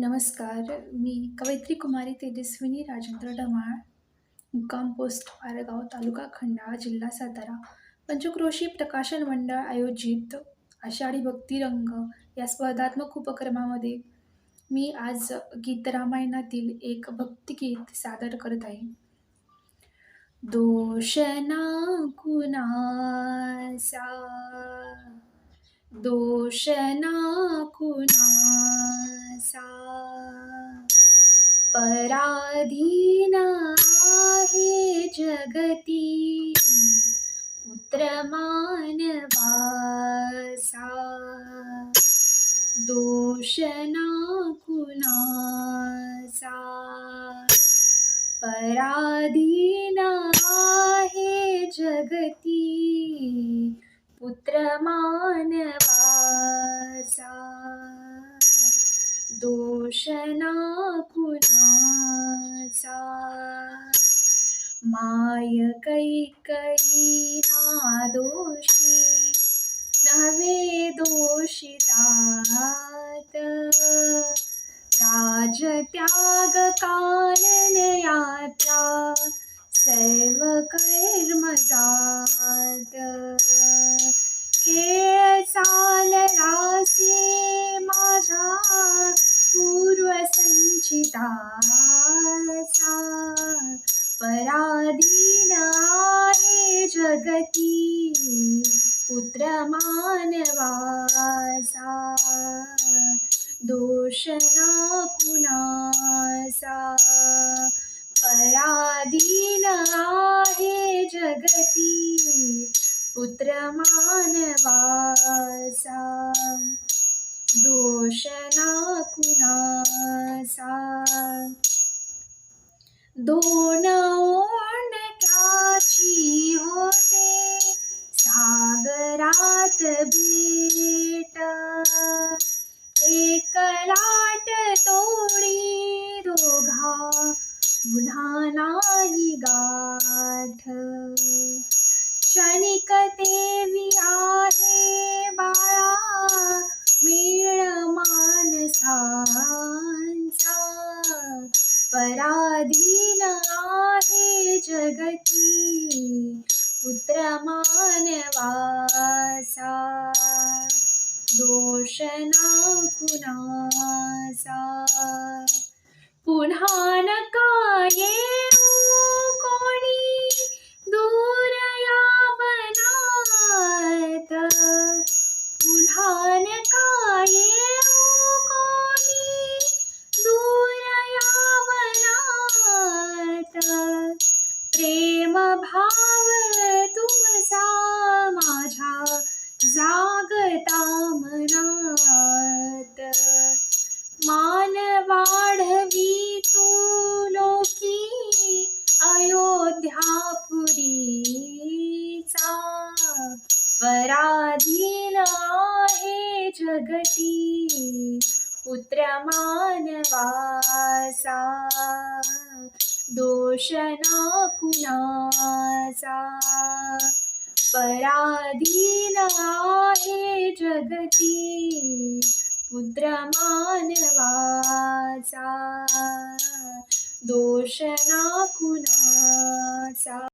नमस्कार मी कवयित्री कुमारी तेजस्विनी राजेंद्र डमाळ मुक्काम पोस्ट पारगाव तालुका खंडाळा जिल्हा सातारा. पंचक्रोशी प्रकाशन मंडळ आयोजित आषाढी भक्तिरंग या स्पर्धात्मक उपक्रमामध्ये मी आज गीत रामायणातील एक भक्तिगीत सादर करत आहे. दोष ना कुणासा दोष ना कुणा पुत्र मानवासा दोषना पराधीन आहे जगती पुत्र मानवाचा दोषना कुणाचा माय कैकयीना दोषी नवे दोषितात राजत्यागकालनयात्रा सर्वकर्मजात पराधीन आहे जगती पुत्र मानवासा दोष ना कुणासा पराधीन आहे जगती पुत्र मानवासा दोष ना कुणासा। दोन ओंडक्याची होते सागरात भेट. एक लाट तोडी दोघा पुन्हा नाही गाठ. क्षणिक देवी आहे बाळा मेळ माणसांचा. पराधीन आहे जगती पुत्र मानवासा दोष ना कुणासा पराधीन आहे जगती पुत्र मानवासा दोष ना कुणाचा? पराधीन आहे जगती पुत्र मानवाचा. दोष ना कुणाचा?